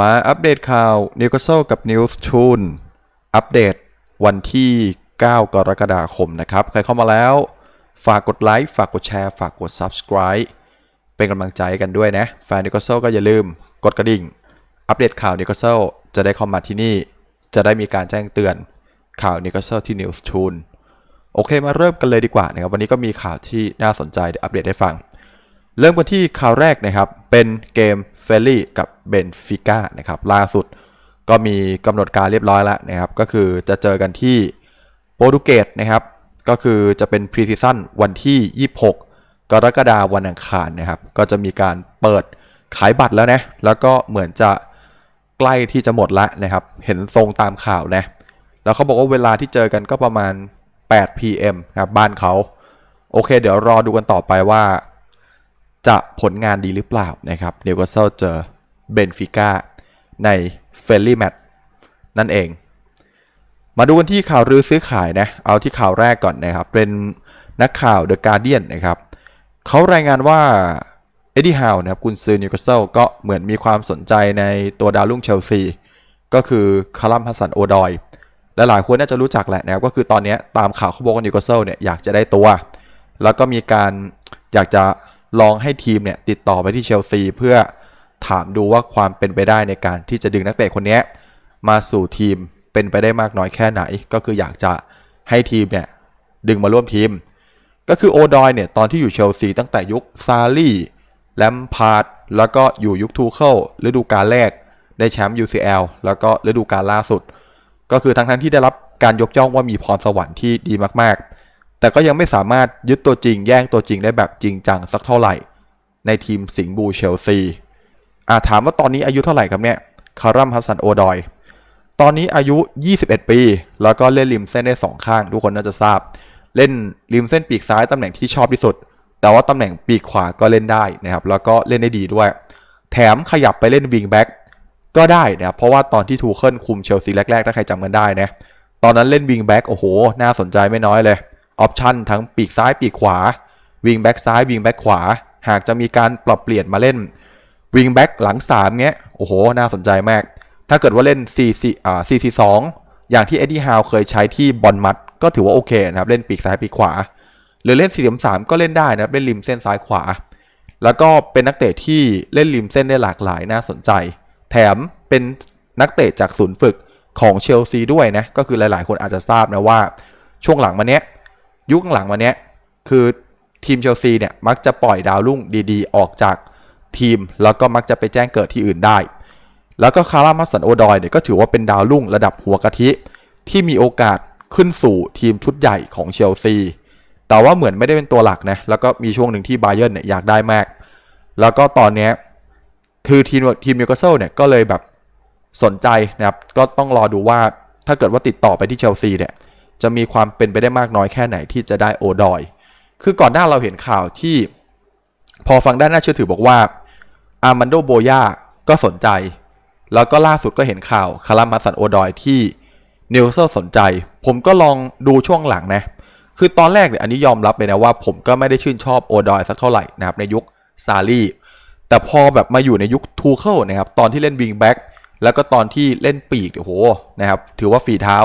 มาอัปเดตข่าวนิวคาสเซิลกับนิวส์ทูนอัปเดตวันที่ 9 กรกฎาคมนะครับ ใครเข้ามาแล้ว ฝากกดไลค์ ฝากกดแชร์ ฝากกด Subscribe เป็นกำลังใจกันด้วยนะ แฟนนิวคาสเซิลก็อย่าลืมกดกระดิ่ง อัปเดตข่าวนิวคาสเซิลจะได้เข้ามาที่นี่ จะได้มีการแจ้งเตือนข่าวนิวคาสเซิลที่นิวส์ทูนโอเคมาเริ่มกันเลยดีกว่านะครับ วันนี้ก็มีข่าวที่น่าสนใจอัปเดตให้ฟัง เริ่มกันที่ข่าวแรกนะครับ เป็นเกม เฟลลี่กับเบนฟิก้านะครับล่าสุดก็มีกำหนดการเรียบร้อยแล้วนะครับ ก็คือจะเจอกันที่โปรตุเกสนะครับ ก็คือจะเป็นพรีซีซั่นวันที่ 26 กรกฎาคมวันอังคารนะครับ ก็จะมีการเปิดขายบัตรแล้วนะ แล้วก็เหมือนจะใกล้ที่จะหมดละนะครับ เห็นทรงตามข่าวนะ แล้วเขาบอกว่าเวลาที่เจอกันก็ประมาณ 8 PM นะครับบ้านเขา โอเค เดี๋ยวรอดูกันต่อไปว่า จะผลงานดีหรือเปล่านะครับนิวคาสเซิลเจอเบนฟิก้าในเฟลลี่แมตนั่นเอง มาดูกันที่ข่าวรื้อซื้อขายนะ เอาที่ข่าวแรกก่อนนะครับ เป็นนักข่าว The Guardian นนะครับเขารายงานว่าเอ็ดดี้ฮาวนะครับกุนซือนิวคาสเซิลก็เหมือนมีความสนใจในตัวดาวรุ่งเชลซี ก็คือคารัมฮัสซันโอดอยและหลายคนน่าจะรู้จักแหละนะครับก็คือตอนนี้ตามข่าวเขาบอกว่านิวคาสเซิลเนี่ยอยากจะได้ตัว แล้วก็มีการอยากจะ ลองให้ทีมเนี่ยติดต่อไปที่เชลซีเพื่อถามดูว่าความเป็นไปได้ในการที่จะดึงนักเตะคนนี้มาสู่ทีมเป็นไปได้มากน้อยแค่ไหน ก็คืออยากจะให้ทีมเนี่ยดึงมาร่วมทีม ก็คือโอดอยเนี่ยตอนที่อยู่เชลซีตั้งแต่ยุคซารี่แลมพาร์ดแล้วก็อยู่ยุคทูเคิลฤดูกาลแรกได้แชมป์ UCL แล้วก็ฤดูกาลล่าสุด ก็คือทั้งทั้งที่ได้รับการยกย่องว่ามีพรสวรรค์ที่ดีมากๆ แต่ก็ยังไม่สามารถยึดตัวจริงแย่งตัวจริงได้แบบจริงจังสักเท่าไหร่ ในทีมสิงห์บูเชลซีอาถามว่าตอนนี้อายุเท่าไหร่ครับเนี่ยคารัมฮัสซันโอดอย ตอนนี้อายุ 21 ปี แล้วก็เล่นริมเส้นได้สองข้าง ทุกคนน่าจะทราบ เล่นริมเส้นปีกซ้ายตำแหน่งที่ชอบที่สุด แต่ว่าตำแหน่งปีกขวาก็เล่นได้นะครับ แล้วก็เล่นได้ดีด้วย แถมขยับไปเล่นวิงแบ็กก็ได้นะครับ เพราะว่าตอนที่ทูเคิลคุมเชลซีแรกๆ ถ้าใครจำกันได้นะ ตอนนั้นเล่นวิงแบ็กโอ้โห น่าสนใจไม่น้อยเลย ออปชันทั้งปีกซ้ายปีกขวาวิงแบ็กซ้ายวิงแบ็กขวา หากจะมีการปรับเปลี่ยนมาเล่นวิงแบ็กหลัง 3 เงี้ย โอ้โห น่าสนใจมาก ถ้าเกิดว่าเล่น4 4อ่า4 4 2อย่างที่เอ็ดดี้ฮาวเคยใช้ที่บอลมัด ก็ถือว่าโอเคนะครับ เล่นปีกซ้ายปีกขวา หรือเล่น4 3 3ก็เล่นได้นะเล่นริมเส้นซ้ายขวา แล้วก็เป็นนักเตะที่เล่นริมเส้นได้หลากหลายน่าสนใจ แถมเป็นนักเตะจากศูนย์ฝึกของเชลซีด้วยนะ ก็คือหลายๆ คนอาจจะทราบนะว่า ช่วงหลังมาเนี้ย ยุคหลังมาเนี้ยคือทีมเชลซีเนี่ยมักจะปล่อยดาวรุ่งดีๆ ออกจากทีม แล้วก็มักจะไปแจ้งเกิดที่อื่นได้ แล้วก็คารามัสันโอดอยเนี่ยก็ถือว่าเป็นดาวรุ่งระดับหัวกะทิ ที่มีโอกาสขึ้นสู่ทีมชุดใหญ่ของเชลซีแต่ว่าเหมือนไม่ได้เป็นตัวหลักนะแล้วก็มีช่วงหนึ่งที่บาเยิร์นเนี่ยอยากได้มาก แล้วก็ตอนนี้คือทีมทีมนิวคาสเซิลเนี่ยก็เลยแบบสนใจนะครับก็ต้องรอดูว่าถ้าเกิดว่าติดต่อไปที่เชลซีเนี่ย จะมีความเป็นไปได้มากน้อยแค่ไหนที่จะได้โอดอย คือก่อนหน้าเราเห็นข่าวที่ พอฟังด้านน่าเชื่อถือบอกว่าอาร์มันโดโบยาก็สนใจ แล้วก็ล่าสุดก็เห็นข่าวคารามาสันโอดอยที่นิวเซลสนใจ ผมก็ลองดูช่วงหลังนะ คือตอนแรกเนี่ยอันนี้ยอมรับเลยนะว่า ผมก็ไม่ได้ชื่นชอบโอดอยสักเท่าไหร่นะครับในยุคซารีแต่พอแบบมาอยู่ในยุคทูเคิลนะครับตอนที่เล่นวิงแบ็กแล้วก็ตอนที่เล่นปีกโอ้โหนะครับถือว่าฝีเท้า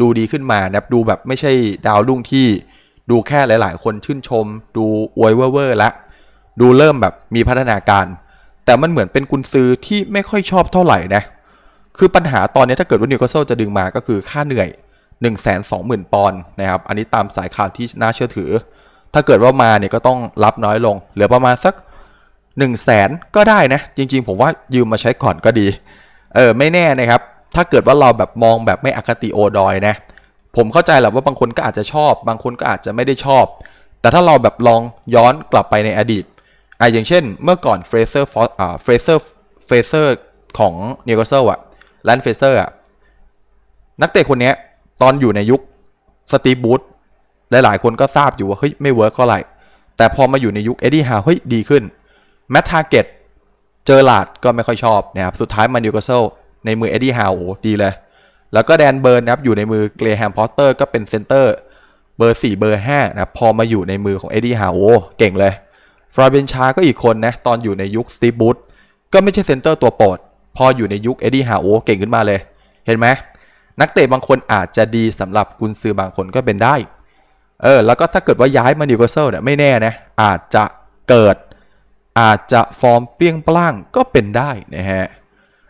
ดูดีขึ้นมานะครับดูแบบไม่ใช่ดาวรุ่งที่ดูแค่หลาย ๆ คนชื่นชม ดูอวยเว่อร์แล้วดูเริ่มแบบมีพัฒนาการ แต่มันเหมือนเป็นกุนซือที่ไม่ค่อยชอบเท่าไหร่นะ คือปัญหาตอนนี้ถ้าเกิดว่านิวคาสเซิลจะดึงมาก็คือค่าเหนื่อย 1 2 0 0 0 0 ปอนด์นะครับ อันนี้ตามสายข่าวที่น่าเชื่อถือ ถ้าเกิดว่ามาเนี่ยก็ต้องรับน้อยลง เหลือประมาณสัก 1 0 0 0 0แสนก็ได้นะ จริง ๆ ผมว่ายืมมาใช้ก่อนก็ดี เออไม่แน่นะครับ ถ้าเกิดว่าเราแบบมองแบบไม่อคติโอดอยนะ ผมเข้าใจแหละว่าบางคนก็อาจจะชอบ บางคนก็อาจจะไม่ได้ชอบ แต่ถ้าเราแบบลองย้อนกลับไปในอดีตอะอย่างเช่น เมื่อก่อนเฟรเซอร์ฟอ่าเฟรเซอร์เฟรเซอร์ของนิวคาสเซิลอะแลนเฟรเซอร์อะนักเตะคนนี้ตอนอยู่ในยุคสตีบูธหลายๆคนก็ทราบอยู่ว่าเฮ้ยไม่เวิร์กเท่าไหร่แต่พอมาอยู่ในยุคเอ็ดดี้ฮาวเฮ้ยดีขึ้นแมททาเก็ตเจอหลาดก็ไม่ค่อยชอบนะครับสุดท้ายมานิวคาสเซิล ในมือเอ็ดดี้ฮาวโอ้ดีเลย แล้วก็แดนเบิร์นนะครับอยู่ในมือเกรแฮมพอตเตอร์ก็เป็นเซนเตอร์เบอร์ 4 เบอร์5นะครับพอมาอยู่ในมือของเอ็ดดี้ฮาวโอ้เก่งเลยฟราเบนชาก็อีกคนนะตอนอยู่ในยุคสตีบูธก็ไม่ใช่เซนเตอร์ตัวโปรดพออยู่ในยุคเอ็ดดี้ฮาวโอเก่งขึ้นมาเลย เห็นไหมนักเตะบางคนอาจจะดีสำหรับกุนซือบางคนก็เป็นได้ เออ แล้วก็ถ้าเกิดว่าย้ายมานิวคาสเซิลเนี่ยไม่แน่นะ อาจจะเกิด อาจจะฟอร์มเปรี้ยงปร้างก็เป็นได้นะฮะ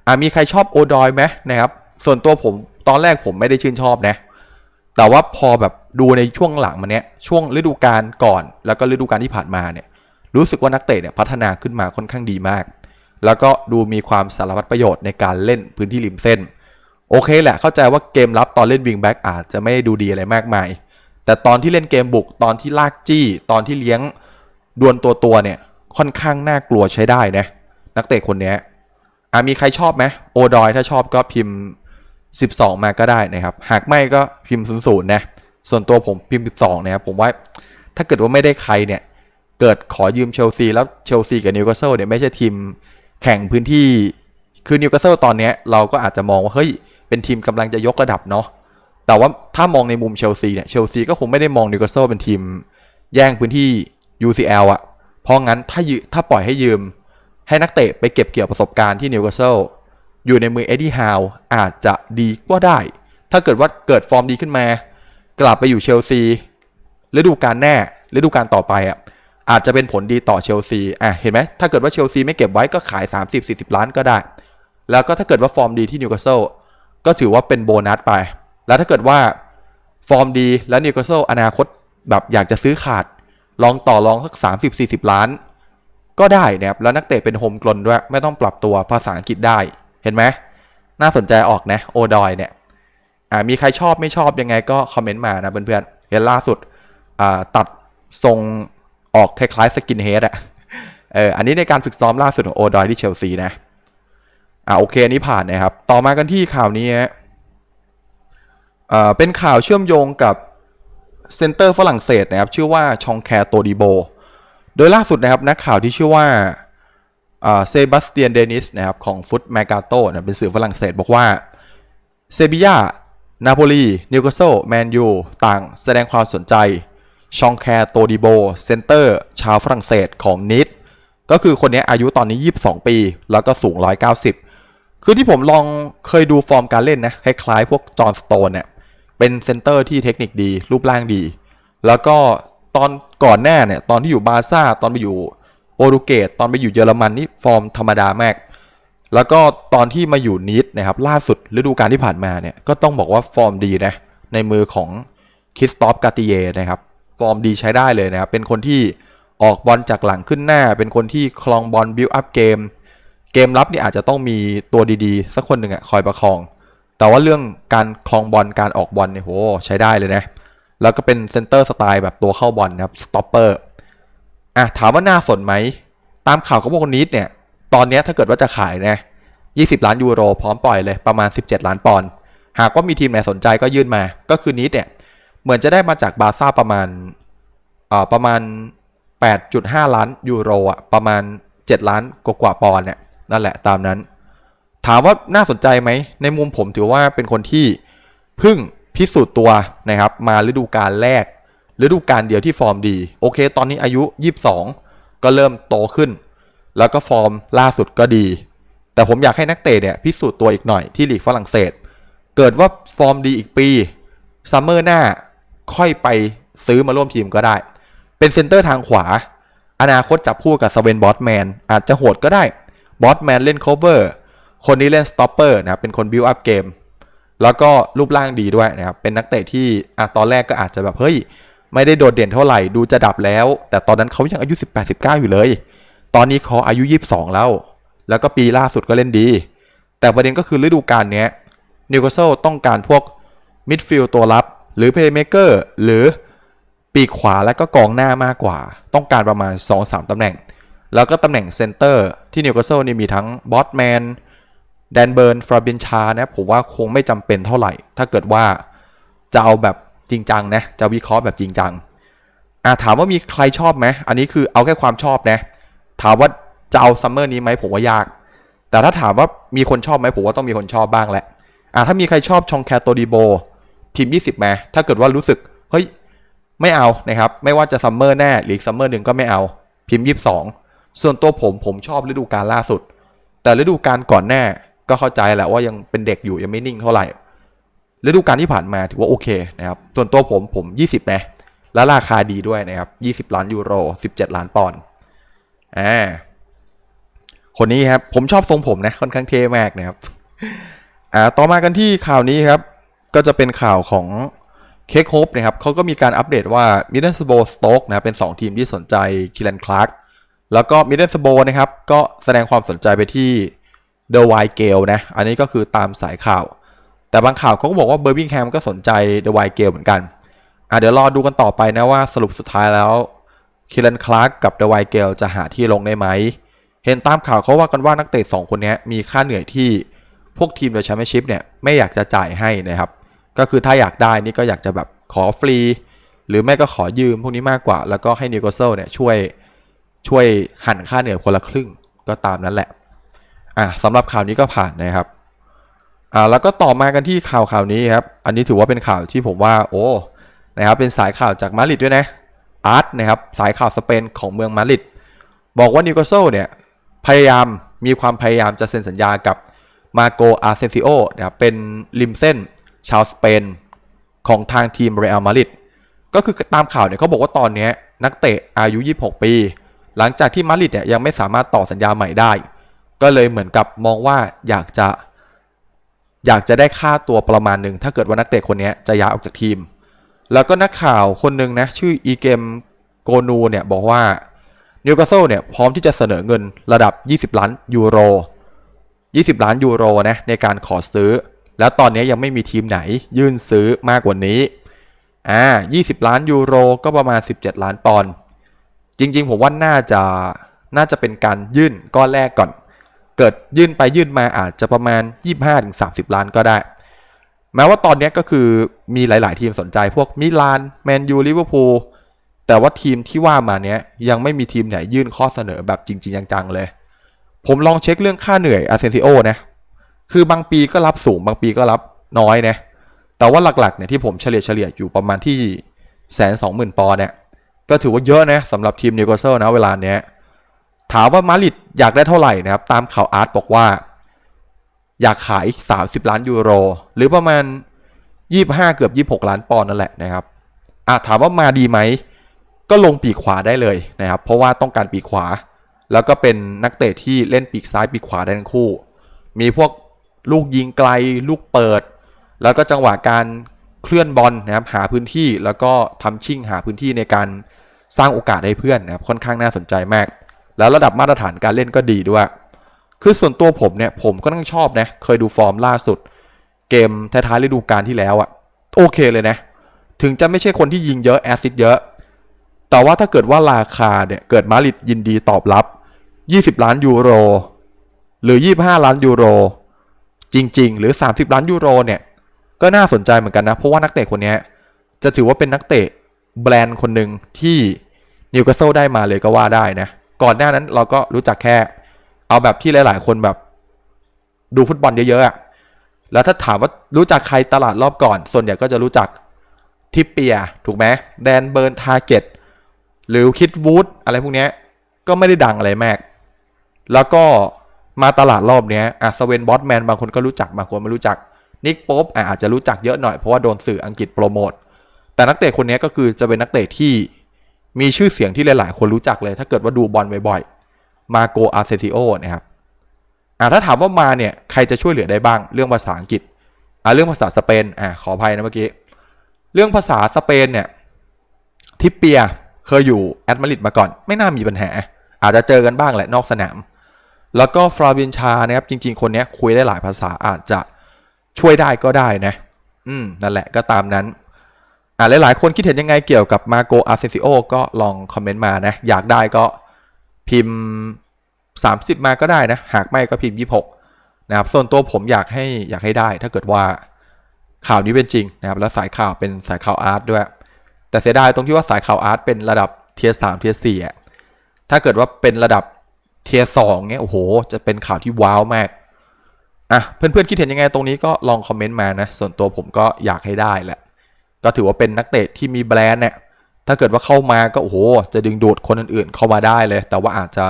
อะมีใครชอบโอดอยไหมนะครับ ส่วนตัวผมตอนแรกผมไม่ได้ชื่นชอบนะ แต่ว่าพอแบบดูในช่วงหลังมาเนี้ยช่วงฤดูกาลก่อน แล้วก็ฤดูกาลที่ผ่านมาเนี่ยรู้สึกว่านักเตะเนี่ยพัฒนาขึ้นมาค่อนข้างดีมาก แล้วก็ดูมีความสารพัดประโยชน์ในการเล่นพื้นที่ริมเส้น โอเคแหละเข้าใจว่าเกมรับตอนเล่นวิงแบ็กอาจจะไม่ดูดีอะไรมากมาย แต่ตอนที่เล่นเกมบุกตอนที่ลากจี้ ตอนที่เลี้ยงดวลตัวตัวเนี่ยค่อนข้างน่ากลัวใช้ได้นะนักเตะคนนี้ อะมีใครชอบไหมโอดอยถ้าชอบก็พิมพ์ 12 มาก็ได้นะครับ หากไม่ก็พิมพ์00นย์นะ ส่วนตัวผมพิมพ์ 12 นะครับ ผมว่าถ้าเกิดว่าไม่ได้ใครเนี่ย เกิดขอยืมเชลซีแล้วเชลซีกับนิวคาสเซิลเนี่ยไม่ใช่ทีมแข่งพื้นที่ คือนิวคาสเซิลตอนเนี้ยเราก็อาจจะมองว่าเฮ้ยเป็นทีมกำลังจะยกระดับเนาะ แต่ว่าถ้ามองในมุมเชลซีเนี่ยเชลซีก็คงไม่ได้มองนิวคาสเซิลเป็นทีมแย่งพื้นที่ UCL อะเพราะงั้นถ้ายืถ้าปล่อยให้ยืม ให้นักเตะไปเก็บเกี่ยวประสบการณ์ที่นิวคาสเซิลอยู่ในมือเอ็ดดี้ฮาวอาจจะดีก็ได้ ถ้าเกิดว่าเกิดฟอร์มดีขึ้นมา กลับไปอยู่เชลซีฤดูกาลแน่ฤดูกาลต่อไปอะอาจจะเป็นผลดีต่อเชลซีอะเห็นไหมถ้าเกิดว่าเชลซีไม่เก็บไว้ก็ขาย 30-40 ล้านก็ได้ แล้วก็ถ้าเกิดว่าฟอร์มดีที่นิวคาสเซิลก็ถือว่าเป็นโบนัสไป แล้วถ้าเกิดว่าฟอร์มดีแล้วนิวคาสเซิลอนาคตแบบอยากจะซื้อขาด ลองต่อรองสัก30-40 ล้าน ก็ได้นะครับแล้วนักเตะเป็นโฮมกลนด้วย ไม่ต้องปรับตัวภาษาอังกฤษได้เห็นไหมน่าสนใจออกนะโอดอยเนี่ยอ่ามีใครชอบไม่ชอบยังไงก็คอมเมนต์มานะเพื่อนๆเห็นล่าสุดอ่าตัดทรงออกคล้ายๆสกินเฮดอะเอออันนี้ในการฝึกซ้อมล่าสุดของโอดอยที่เชลซีนะอ่าโอเคอันนี้ผ่านนะครับ ต่อมากันที่ข่าวนี้ฮะอ่าเป็นข่าวเชื่อมโยงกับเซนเตอร์ฝรั่งเศสนะครับ ชื่อว่าชองแคร์โตดิโบ โดยล่าสุดนะครับนักข่าวที่ชื่อว่าเซบาสเตียนเดนิสนะครับของฟุตแมกาโตนะเป็นสื่อฝรั่งเศสบอกว่าเซบียานาโปลีนิวคาสเซิลแมนยูต่างแสดงความสนใจ ชองแคร์โตดิโบเซนเตอร์ ชาวฝรั่งเศสของนิดก็คือคนนี้อายุตอนนี้ 22 ปี แล้วก็สูง 190 คือที่ผมลองเคยดูฟอร์มการเล่นนะ คล้ายๆ พวกจอห์นสโตนเนี่ยเป็นเซนเตอร์ที่เทคนิคดี รูปร่างดี แล้วก็ตอน ก่อนหน้าเนี่ยตอนที่อยู่บาซ่าตอนไปอยู่โปรตุเกสตอนไปอยู่เยอรมันนี่ฟอร์มธรรมดามาก แล้วก็ตอนที่มาอยู่นิดนะครับล่าสุดฤดูกาลที่ผ่านมาเนี่ยก็ต้องบอกว่าฟอร์มดีนะในมือของคริสตอฟกาติเยนะครับฟอร์มดีใช้ได้เลยนะครับเป็นคนที่ออกบอลจากหลังขึ้นหน้า เป็นคนที่คลองบอลบิวอัพเกม เกมรับนี่อาจจะต้องมีตัวดีๆ สักคนหนึ่งอะคอยประคอง แต่ว่าเรื่องการคลองบอลการออกบอลเนี่ยโหใช้ได้เลยนะ แล้วก็เป็นเซนเตอร์สไตล์แบบตัวเข้าบอลนะครับสต็อปเปอร์อะถามว่าน่าสนไหม ตามข่าวเขาบอกว่านิดเนี่ย ตอนนี้ถ้าเกิดว่าจะขายนะ20 ล้านยูโรพร้อมปล่อยเลยประมาณ 17 ล้านปอนด์หากว่ามีทีมไหนสนใจก็ยื่นมา ก็คือนิดเนี่ยเหมือนจะได้มาจากบาร์ซ่าประมาณเอ่อประมาณ 8.5 ล้านยูโรอะประมาณ 7 ล้านกว่าๆปอนด์เนี่ยนั่นแหละตามนั้น ถามว่าน่าสนใจไหมในมุมผมถือว่าเป็นคนที่เพึ่ง พิสูจน์ตัวนะครับ มาฤดูกาลแรก ฤดูกาลเดียวที่ฟอร์มดี โอเค ตอนนี้อายุ 22 ก็เริ่มโตขึ้น แล้วก็ฟอร์มล่าสุดก็ดี แต่ผมอยากให้นักเตะเนี่ยพิสูจน์ตัวอีกหน่อยที่ลีกฝรั่งเศส เกิดว่าฟอร์มดีอีกปีซัมเมอร์หน้าค่อยไปซื้อมาร่วมทีมก็ได้ เป็นเซนเตอร์ทางขวา อนาคตจับคู่กับสเวนบอสแมนอาจจะโหดก็ได้บอสแมนเล่น cover คนนี้เล่นสต็อปเปอร์นะครับเป็นคนบิวอัพเกม แล้วก็รูปร่างดีด้วยนะครับ เป็นนักเตะที่อะตอนแรกก็อาจจะแบบเฮ้ย ไม่ได้โดดเด่นเท่าไหร่ดูจะดับแล้ว แต่ตอนนั้นเขายังอายุ 18-19 อยู่เลย ตอนนี้เขาอายุ 22 แล้ว แล้วก็ปีล่าสุดก็เล่นดี แต่ประเด็นก็คือฤดูกาลนี้นิวคาสเซิลต้องการพวกมิดฟิลด์ตัวรับ หรือเพย์เมเกอร์หรือปีกขวาและก็กองหน้ามากกว่า ต้องการประมาณ 2-3ตำแหน่ง แล้วก็ตำแหน่งเซนเตอร์ที่นิวคาสเซิลนี่มีทั้งบอสแมน แดนเบิร์นฟราบินชานะผมว่าคงไม่จำเป็นเท่าไหร่ ถ้าเกิดว่าจะเอาแบบจริงจังนะจะวิเคราะห์แบบจริงจังอะถามว่ามีใครชอบไหมอันนี้คือเอาแค่ความชอบนะถามว่าจะเอาซัมเมอร์นี้ไหมผมว่ายาก แต่ถ้าถามว่ามีคนชอบไหมผมว่าต้องมีคนชอบบ้างแหละอะถ้ามีใครชอบชองแคโตดิโบทีม20ไหมถ้าเกิดว่ารู้สึกเฮ้ยไม่เอานะครับ ไม่ว่าจะซัมเมอร์แน่หรือซัมเมอร์หนึ่งก็ไม่เอาพิมพ์ 22 ส่วนตัวผมผมชอบฤดูกาลล่าสุด แต่ฤดูกาลก่อนหน้า ก็เข้าใจแหละว่ายังเป็นเด็กอยู่ยังไม่นิ่งเท่าไหร่ฤดูกาลที่ผ่านมาถือว่าโอเคนะครับส่วนตัวผมผม 20นะและราคาดีด้วยนะครับ 20 ล้านยูโร 17 ล้านปอนด์อ่าคนนี้ครับผมชอบทรงผมนะค่อนข้างเท่มากนะครับอ่าต่อมากันที่ข่าวนี้ครับ ก็จะเป็นข่าวของเค้กโฮปนะครับเขาก็มีการอัปเดตว่ามิดเดิลสโบสโต๊กนะครับเป็น 2 ทีมที่สนใจคิลันคลาร์กแล้วก็มิดเดิลสโบนะครับก็แสดงความสนใจไปที่ เดอะไวเกลนะ อันนี้ก็คือตามสายข่าว แต่บางข่าวเขาก็บอกว่าเบอร์บิงแฮมก็สนใจเดอะไวเกลเหมือนกันอะเดี๋ยวรอดูกันต่อไปนะว่าสรุปสุดท้ายแล้วคิลันคลาร์กกับเดอะไวเกลจะหาที่ลงได้ไหม เห็นตามข่าวเขาว่ากันว่านักเตะสองคนนี้มีค่าเหนื่อยที่พวกทีมเดอะแชมเปี้ยนชิพเนี่ยไม่อยากจะจ่ายให้นะครับ ก็คือถ้าอยากได้นี่ก็อยากจะแบบขอฟรี หรือไม่ก็ขอยืมพวกนี้มากกว่า แล้วก็ให้นิวคเซลเนี่ยช่วยช่วยหันค่าเหนื่อยคนละครึ่งก็ตามนั้นแหละ อะสำหรับข่าวนี้ก็ผ่านนะครับอ่าแล้วก็ต่อมากันที่ข่าวข่าวนี้ครับ อันนี้ถือว่าเป็นข่าวที่ผมว่าโอ้นะครับเป็นสายข่าวจากมาดริดด้วยนะอาร์ตนะครับสายข่าวสเปนของเมืองมาดริดบอกว่านิวคาสเซิลเนี่ยพยายามมีความพยายามจะเซ็นสัญญากับมาโกอาเซนซิโอนะครับเป็นริมเส้นชาวสเปนของทางทีมเรอัลมาดริดก็คือตามข่าวเนี่ยเขาบอกว่าตอนนี้นักเตะอายุ 26 ปี หลังจากที่มาดริดเนี่ยยังไม่สามารถต่อสัญญาใหม่ได้ ก็เลยเหมือนกับมองว่าอยากจะ อยากจะได้ค่าตัวประมาณหนึ่งถ้าเกิดว่านักเตะคนนี้จะย้ายออกจากทีม แล้วก็นักข่าวคนหนึ่งนะชื่ออีเกมโกนูเนี่ยบอกว่านิวคาสเซิลเนี่ยพร้อมที่จะเสนอเงินระดับ 20 ล้านยูโร 20 ล้านยูโรนะในการขอซื้อ แล้วตอนนี้ยังไม่มีทีมไหนยื่นซื้อมากกว่านี้อ่า20 ล้านยูโรก็ประมาณ 17 ล้านปอนด์จริงๆ ผมว่าน่าจะน่าจะเป็นการยื่นก้อนแรกก่อน เกิดยื่นไปยื่นมาอาจจะประมาณ 25-30 ล้านก็ได้ แม้ว่าตอนนี้ก็คือมีหลาย ๆ ทีมสนใจพวกมิลานแมนยูลิเวอร์พูลแต่ว่าทีมที่ว่ามาเนี้ยยังไม่มีทีมไหนยื่นข้อเสนอแบบจริง ๆ จัง ๆ เลย ผมลองเช็คเรื่องค่าเหนื่อยอาเซนซิโอนะคือบางปีก็รับสูงบางปีก็รับน้อยนะแต่ว่าหลักๆเนี่ยที่ผมเฉลี่ยเฉลี่ยอยู่ประมาณที่แสนสองหมื่นปอนด์เนี่ยก็ถือว่าเยอะนะสำหรับทีมนิวคาสเซิลนะเวลาเนี้ยถามว่ามาริด อยากได้เท่าไหร่นะครับ ตามข่าวอาร์ตบอกว่า อยากขาย 30 ล้านยูโร หรือประมาณ 25 เกือบ 26 ล้านปอนด์นั่นแหละนะครับอะถามว่ามาดีไหม ก็ลงปีกขวาได้เลยนะครับ เพราะว่าต้องการปีกขวา แล้วก็เป็นนักเตะที่เล่นปีกซ้ายปีกขวาได้ทั้งคู่ มีพวกลูกยิงไกล ลูกเปิด แล้วก็จังหวะการเคลื่อนบอลนะครับหาพื้นที่แล้วก็ทำชิ่งหาพื้นที่ในการสร้างโอกาสให้เพื่อนนะครับค่อนข้างน่าสนใจมาก แล้วระดับมาตรฐานการเล่นก็ดีด้วย คือส่วนตัวผมเนี่ยผมก็ต้องชอบนะ เคยดูฟอร์มล่าสุด เกมท้ายๆฤดูกาลที่แล้วอะโอเคเลยนะ ถึงจะไม่ใช่คนที่ยิงเยอะแอสซิสเยอะ แต่ว่าถ้าเกิดว่าราคาเนี่ยเกิดมาริดยินดีตอบรับ 20 ล้านยูโร หรือ 25 ล้านยูโร จริง ๆ หรือ 30 ล้านยูโรเนี่ยก็น่าสนใจเหมือนกันนะ เพราะว่านักเตะคนนี้จะถือว่าเป็นนักเตะแบรนด์คนหนึ่งที่นิวคาสเซิลได้มาเลยก็ว่าได้นะ ก่อนหน้านั้นเราก็รู้จักแค่ เอาแบบที่หลาย ๆ คนแบบ ดูฟุตบอลเยอะๆอะแล้วถ้าถามว่ารู้จักใครตลาดรอบก่อน ส่วนใหญ่ก็จะรู้จักทิปเปียถูกไหมแดนเบิร์นทาร์เก็ตหรือคิดวูดอะไรพวกนี้ก็ไม่ได้ดังอะไรมาก แล้วก็มาตลาดรอบเนี้ยอะสเวนบอสแมนบางคนก็รู้จักบางคนไม่รู้จักนิกโป๊อะอาจจะรู้จักเยอะหน่อยเพราะว่าโดนสื่ออังกฤษโปรโมทแต่นักเตะคนนี้ก็คือจะเป็นนักเตะที่ มีชื่อเสียงที่หลาย ๆ คนรู้จักเลย ถ้าเกิดว่าดูบอลบ่อยๆ มาโกอาเซติโอนะครับอะถ้าถามว่ามาเนี่ยใครจะช่วยเหลือได้บ้าง เรื่องภาษาอังกฤษอะเรื่องภาษาสเปนอะขออภัยนะเมื่อกี้ เรื่องภาษาสเปนเนี่ยทิปเปียเคยอยู่แอดมาริดมาก่อน ไม่น่ามีปัญหา อาจจะเจอกันบ้างแหละนอกสนาม แล้วก็ฟราบินชานะครับจริง ๆ คนนี้คุยได้หลายภาษาอาจจะช่วยได้ก็ได้นะ อืมนั่นแหละก็ตามนั้น อ่าหลายๆคนคิดเห็นยังไงเกี่ยวกับมาโกอาเซซิโอก็ลองคอมเมนต์มานะ อยากได้ก็พิมพ์ 30 มาก็ได้นะ หากไม่ก็พิมพ์ 26 นะครับ ส่วนตัวผมอยากให้อยากให้ได้ ถ้าเกิดว่าข่าวนี้เป็นจริงนะครับ แล้วสายข่าวเป็นสายข่าวอาร์ตด้วย แต่เสียดายตรงที่ว่าสายข่าวอาร์ตเป็นระดับเทียร์สามเทียร์สี่อะถ้าเกิดว่าเป็นระดับเทียร์สองเนี้ยโอ้โห จะเป็นข่าวที่ว้าวมากอะเพื่อนๆคิดเห็นยังไงตรงนี้ก็ลองคอมเมนต์มานะ ส่วนตัวผมก็อยากให้ได้แหละ ก็ถือว่าเป็นนักเตะที่มีแบรนด์เนี่ยถ้าเกิดว่าเข้ามาก็โอ้โหจะดึงดูดคนอื่นๆ เข้ามาได้เลย แต่ว่าอาจจะ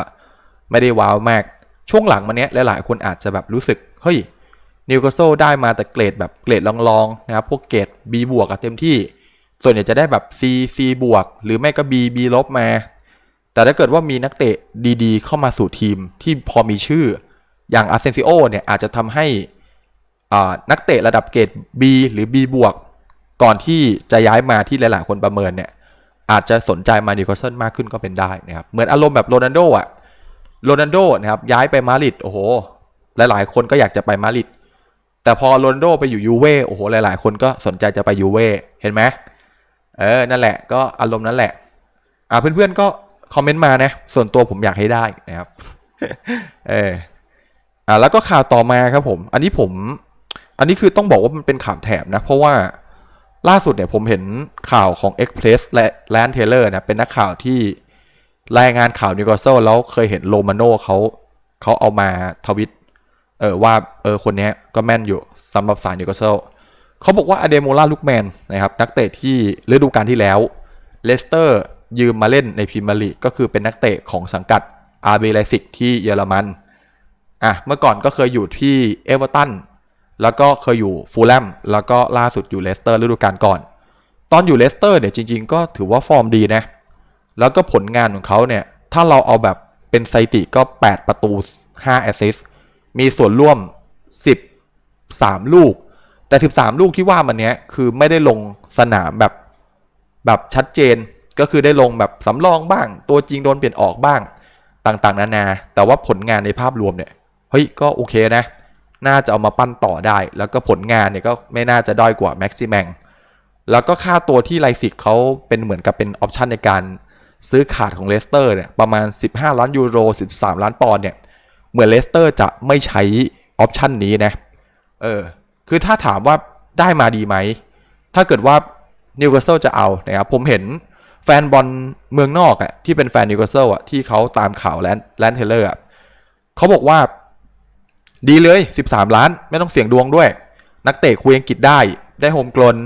ไม่ได้ว้าวมาก ช่วงหลังมาเนี้ยหลายๆคนอาจจะแบบรู้สึกเฮ้ยนิวคาสเซิลได้มาแต่เกรดแบบเกรดรองๆนะครับพวกเกรด B บวกอะเต็มที่ ส่วนใหญ่จะได้แบบ C C บวกหรือไม่ก็ B B ลบมา แต่ถ้าเกิดว่ามีนักเตะดีๆ เข้ามาสู่ทีมที่พอมีชื่อ อย่างอาเซนซิโอเนี่ยอาจจะทำให้นักเตะระดับเกรด B หรือ B บวก ก่อนที่จะย้ายมาที่หลายๆ คนประเมินเนี่ย อาจจะสนใจมานิวคาสเซิลมากขึ้นก็เป็นได้นะครับ เหมือนอารมณ์แบบโรนัลโดอะโรนัลโดนะครับย้ายไปมาริดโอ้โห หลายๆ คนก็อยากจะไปมาริดแต่พอโรนัลโดไปอยู่ยูเว่โอ้โหหลายๆ คนก็สนใจจะไปยูเว่เห็นไหมเออนั่นแหละก็อารมณ์นั้นแหละ อ่าเพื่อนๆก็คอมเมนต์มานะ ส่วนตัวผมอยากให้ได้นะครับเอออ่าแล้วก็ข่าวต่อมาครับผม อันนี้ผม อันนี้คือต้องบอกว่ามันเป็นข่าวแถบนะ เพราะว่า ล่าสุดเนี่ยผมเห็นข่าวของ Express และแลนเทเลอร์นะเป็นนักข่าวที่รายงานข่าวนิวคาสเซิลแล้วเคยเห็นโรมาโน่เขาเขาเอามาทวิตเออว่าเออคนนี้ก็แม่นอยู่สำหรับสายนิวคาสเซิลเขาบอกว่าอเดโมล่าลุกแมนนะครับนักเตะที่ฤดูกาลที่แล้วเลสเตอร์ยืมมาเล่นในพรีเมียร์ลีกก็คือเป็นนักเตะของสังกัดอาร์เบไลซิกที่เยอรมันอะเมื่อก่อนก็เคยอยู่ที่เอเวอร์ตัน แล้วก็เคยอยู่ฟูลแลมแล้วก็ล่าสุดอยู่เลสเตอร์ฤดูกาลก่อน ตอนอยู่เลสเตอร์เนี่ยจริง ๆ ก็ถือว่าฟอร์มดีนะ แล้วก็ผลงานของเขาเนี่ย ถ้าเราเอาแบบเป็นสถิติก็ 8 ประตู 5 แอสซิสมีส่วนร่วม 13 ลูก แต่ 13 ลูกที่ว่ามันเนี้ยคือไม่ได้ลงสนามแบบแบบชัดเจนก็คือได้ลงแบบสำรองบ้าง ตัวจริงโดนเปลี่ยนออกบ้างต่างๆ นานา แต่ว่าผลงานในภาพรวมเนี่ย เฮ้ย ก็โอเคนะ น่าจะเอามาปั้นต่อได้ แล้วก็ผลงานเนี่ยก็ไม่น่าจะด้อยกว่าแม็กซิแมงแล้วก็ค่าตัวที่ไลซิกเขาเป็นเหมือนกับเป็นออปชันในการซื้อขาดของเลสเตอร์เนี่ยประมาณ 15 ล้านยูโร 13 ล้านปอนด์เนี่ยเหมือนเลสเตอร์จะไม่ใช้ออปชันนี้นะเออคือถ้าถามว่าได้มาดีไหม ถ้าเกิดว่านิวคาสเซิลจะเอานะครับผมเห็นแฟนบอลเมืองนอกอะที่เป็นแฟนนิวคาสเซิลอะที่เขาตามข่าวแลนแลนเทเลอร์อะเขาบอกว่า ดีเลย 13 ล้าน ไม่ต้องเสี่ยงดวงด้วย นักเตะคุยอังกฤษได้ ได้โฮมกลน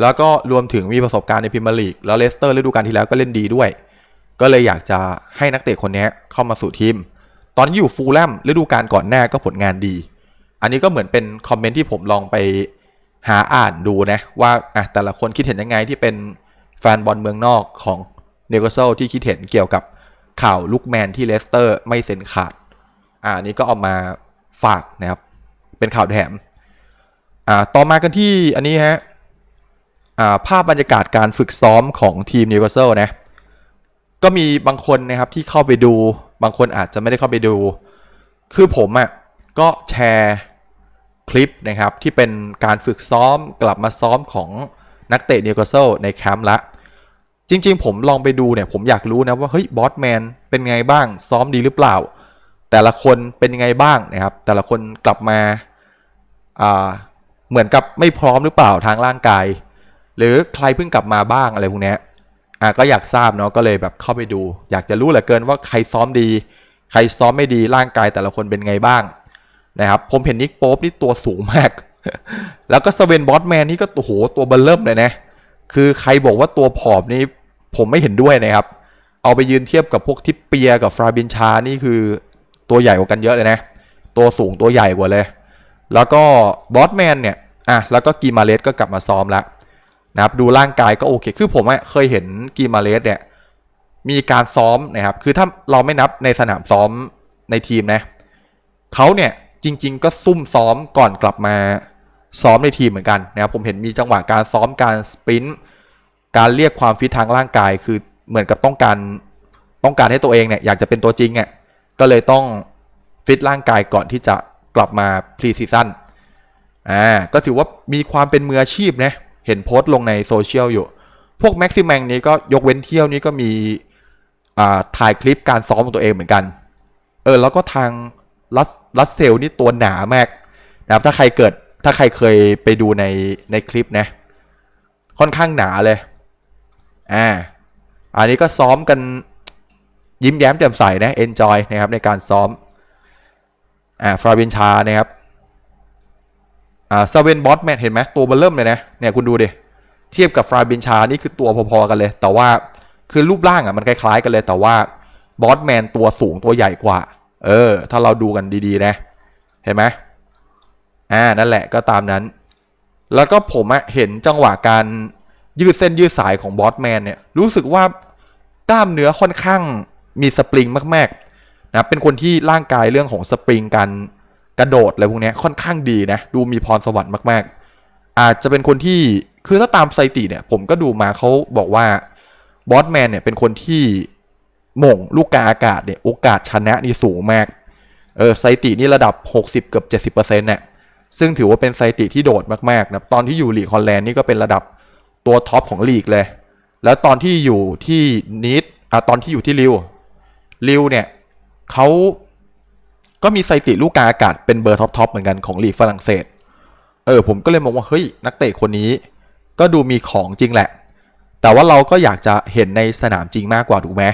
แล้วก็รวมถึงมีประสบการณ์ในพรีเมียร์ลีก แล้วเลสเตอร์ฤดูกาลที่แล้วก็เล่นดีด้วย ก็เลยอยากจะให้นักเตะคนนี้เข้ามาสู่ทีม ตอนอยู่ฟูลแลมฤดูกาลก่อนหน้าก็ผลงานดี อันนี้ก็เหมือนเป็นคอมเมนต์ที่ผมลองไปหาอ่านดูนะว่าอะแต่ละคนคิดเห็นยังไงที่เป็นแฟนบอลเมืองนอกของเนโกเซลที่คิดเห็นเกี่ยวกับข่าวลุกแมนที่เลสเตอร์ไม่เซ็นขาด อ่านนี้ก็เอามา ฝากนะครับ เป็นข่าวแถมอ่าต่อมากันที่อันนี้ฮะอ่าภาพบรรยากาศการฝึกซ้อมของทีมนิวคาสเซิลนะก็มีบางคนนะครับที่เข้าไปดู บางคนอาจจะไม่ได้เข้าไปดู คือผมอะ่ะก็แชร์คลิปนะครับที่เป็นการฝึกซ้อมกลับมาซ้อมของนักเตะนิวคาสเซิลในแคมป์ละ จริง ๆ ผมลองไปดูเนี่ยผมอยากรู้นะว่าเฮ้ยบอสแมนเป็นไงบ้างซ้อมดีหรือเปล่า แต่ละคนเป็นยังไงบ้างนะครับ แต่ละคนกลับมาเหมือนกับไม่พร้อมหรือเปล่าทางร่างกาย หรือใครเพิ่งกลับมาบ้างอะไรพวกนี้อะก็อยากทราบเนาะก็เลยแบบเข้าไปดู อยากจะรู้เหลือเกินว่าใครซ้อมดี ใครซ้อมไม่ดีร่างกายแต่ละคนเป็นไงบ้างนะครับผมเห็นนิกโป๊ปนี่ตัวสูงมาก แล้วก็สเวนบอสแมนนี่ก็โอ้โหตัวเบลเริ่มเลยนะคือใครบอกว่าตัวผอมนี่ผมไม่เห็นด้วยนะครับ เอาไปยืนเทียบกับพวกทิปเปียกับฟราบินชานี่คือ ตัวใหญ่กว่ากันเยอะเลยนะ ตัวสูงตัวใหญ่กว่าเลย แล้วก็บอสแมนเนี่ยอะแล้วก็กีมาเลสก็กลับมาซ้อมแล้วนะครับดูร่างกายก็โอเค คือผมอะเคยเห็นกีมาเลสเนี่ยมีการซ้อมนะครับ คือถ้าเราไม่นับในสนามซ้อมในทีมนะเขาเนี่ยจริง ๆ ก็ซุ่มซ้อมก่อนกลับมาซ้อมในทีมเหมือนกันนะครับผมเห็นมีจังหวะการซ้อมการสปรินต์การเรียกความฟิตทางร่างกาย คือเหมือนกับต้องการต้องการให้ตัวเองเนี่ยอยากจะเป็นตัวจริงอะ ก็เลยต้องฟิตร่างกายก่อนที่จะกลับมาพรีซีซั่นอ่าก็ถือว่ามีความเป็นมืออาชีพนะเห็นโพสต์ลงในโซเชียลอยู่ พวกแม็กซิแมงนี้ก็ยกเว้นเที่ยวนี้ก็มีอ่าถ่ายคลิปการซ้อมของตัวเองเหมือนกัน เออ แล้วก็ทางลัสลัสเทลนี่ตัวหนามากนะครับถ้าใครเกิดถ้าใครเคยไปดูในในคลิปนะ ค่อนข้างหนาเลยอ่าอันนี้ก็ซ้อมกัน ยิ้มแย้มแจ่มใสนะ enjoy นะครับในการซ้อมอ่าฟราบินชานะครับอ่าซาเวนบอสแมนเห็นไหมตัวเบลเริ่มเลยนะเนี่ยคุณดูดิเทียบกับฟราบินชานี่คือตัวพอๆกันเลย แต่ว่าคือรูปร่างอะมันคล้ายๆกันเลย แต่ว่าบอสแมนตัวสูงตัวใหญ่กว่า เออ ถ้าเราดูกันดีๆนะ เห็นไหมอ่านั่นแหละก็ตามนั้น แล้วก็ผมอะเห็นจังหวะการยืดเส้นยืดสายของบอสแมนเนี่ยรู้สึกว่ากล้ามเนื้อค่อนข้าง มีสปริงมากๆนะเป็นคนที่ร่างกายเรื่องของสปริงการกระโดดอะไรพวกนี้ค่อนข้างดีนะดูมีพรสวรรค์มาก ๆ อาจจะเป็นคนที่คือถ้าตามสถิติเนี่ยผมก็ดูมาเขาบอกว่าบอสแมนเนี่ยเป็นคนที่หม่งลูกกาอากาศเนี่ยโอกาสชนะนี่สูงมากเออสถิตินี่ระดับ 60 เกือบ 70%เนี่ยซึ่งถือว่าเป็นสถิติที่โดดมากๆนะตอนที่อยู่ลีกฮอลแลนด์นี่ก็เป็นระดับตัวท็อปของลีกเลย แล้วตอนที่อยู่ที่นิดอะตอนที่อยู่ที่ลิว ลิวเนี่ยเขาก็มีสถิติลูกกาอากาศเป็นเบอร์ท็อปๆเหมือนกันของลีกฝรั่งเศส เออ ผมก็เลยมองว่า เฮ้ย นักเตะคนนี้ ก็ดูมีของจริงแหละ แต่ว่าเราก็อยากจะเห็นในสนามจริงมากกว่าถูกไหม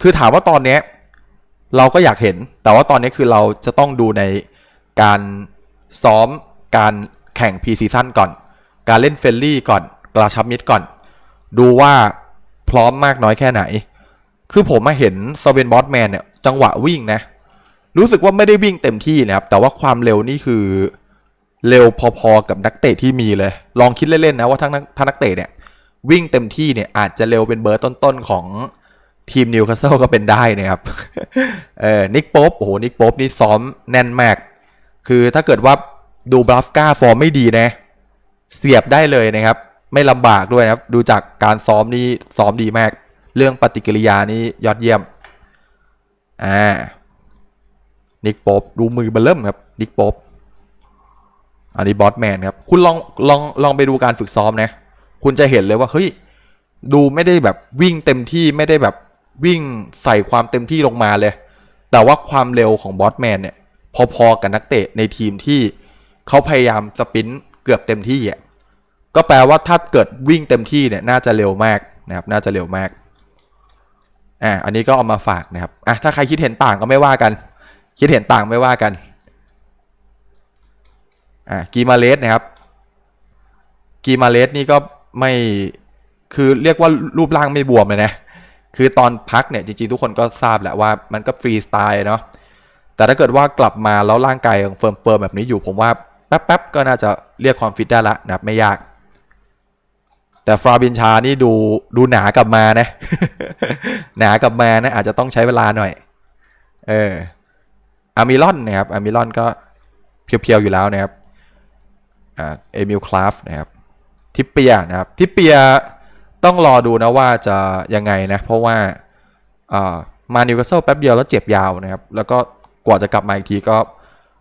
คือถามว่าตอนเนี้ยเราก็อยากเห็น แต่ว่าตอนนี้คือเราจะต้องดูในการซ้อมการแข่งพ e ซีซั่นก่อน การเล่นเฟรนลี่ก่อนกระชับมิตรก่อน ดูว่าพร้อมมากน้อยแค่ไหน คือผมมาเห็นสเวนบอสแมนเนี่ยจังหวะวิ่งนะ รู้สึกว่าไม่ได้วิ่งเต็มที่นะครับ แต่ว่าความเร็วนี่คือเร็วพอๆกับนักเตะที่มีเลย ลองคิดเล่นๆนะว่าทั้งนักถ้านักเตะเนี่ยวิ่งเต็มที่เนี่ยอาจจะเร็วเป็นเบอร์ต้นๆของทีมนิวคาสเซิลก็เป็นได้นะครับ เออนิกโป๊ปโอ้โห นิกโป๊ปนี่ซ้อมแน่นมาก คือถ้าเกิดว่าดูบราฟก้าฟอร์มไม่ดีนะ เสียบได้เลยนะครับ ไม่ลำบากด้วยนะครับ ดูจากการซ้อมนี่ซ้อมดีมาก เรื่องปฏิกิริยานี่ยอดเยี่ยม อ่า นิกโป๊ปดูมือเบลเริ่มครับ นิกโป๊ปอันนี้บอสแมนครับ คุณลองลองลองไปดูการฝึกซ้อมนะ คุณจะเห็นเลยว่า เฮ้ย ดูไม่ได้แบบวิ่งเต็มที่ไม่ได้แบบวิ่งใส่ความเต็มที่ลงมาเลย แต่ว่าความเร็วของบอสแมนเนี่ย พอๆกับนักเตะในทีมที่เขาพยายามสปินเกือบเต็มที่อะก็แปลว่าถ้าเกิดวิ่งเต็มที่เนี่ยน่าจะเร็วมากนะครับ น่าจะเร็วมาก อ่าอันนี้ก็เอามาฝากนะครับอะถ้าใครคิดเห็นต่างก็ไม่ว่ากัน คิดเห็นต่างไม่ว่ากันอ่ากีมาเลสนะครับกีมาเลสนี่ก็ไม่คือเรียกว่ารูปร่างไม่บวมเลยนะคือตอนพักเนี่ยจริงๆทุกคนก็ทราบแหละว่ามันก็ฟรีสไตล์เนาะแต่ถ้าเกิดว่ากลับมาแล้วร่างกายยังเฟิร์มเฟิร์มแบบนี้อยู่ผมว่าแป๊บๆก็น่าจะเรียกความฟิตได้ละนะครับไม่ยาก แต่ฟราบินชานี่ดูดูหนากลับมานะ หนากลับมานะอาจจะต้องใช้เวลาหน่อย เอออามิลอนนะครับอามิลอนก็เพียวๆอยู่แล้วนะครับอ่าเอมิลคลาฟนะครับทิปเปียนะครับทิปเปียต้องรอดูนะว่าจะยังไงนะ เพราะว่าอ่ามานิวคาสเซิลแป๊บเดียวแล้วเจ็บยาวนะครับ แล้วก็กว่าจะกลับมาอีกทีก็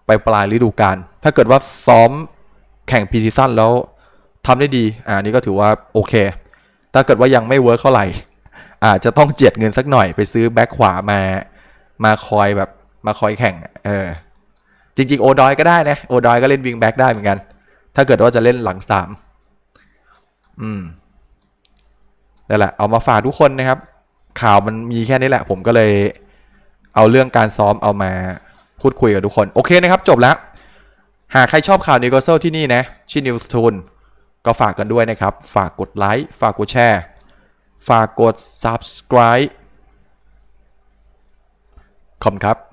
ไปปลายฤดูกาลถ้าเกิดว่าซ้อมแข่งพีซีซั่นแล้ว ทำได้ดีอ่านี่ก็ถือว่าโอเค ถ้าเกิดว่ายังไม่เวิร์กเท่าไหร่ อาจจะต้องเจียดเงินสักหน่อยไปซื้อแบ็คขวามา มาคอยแบบมาคอยแข่ง เออ จริง ๆ โอดอยก็ได้นะ โอดอยก็เล่นวิงแบ็กได้เหมือนกัน ถ้าเกิดว่าจะเล่นหลังสามอืมนั่นแหละ เอามาฝากทุกคนนะครับ ข่าวมันมีแค่นี้แหละ ผมก็เลยเอาเรื่องการซ้อมเอามาพูดคุยกับทุกคน โอเคนะครับ จบแล้ว หากใครชอบข่าวนิว a s เซ e ที่นี่นะชื่อ News t u n ก็ฝากกันด้วยนะครับ ฝากกดไลค์ ฝากกดแชร์ ฝากกด subscribe ขอบคุณครับ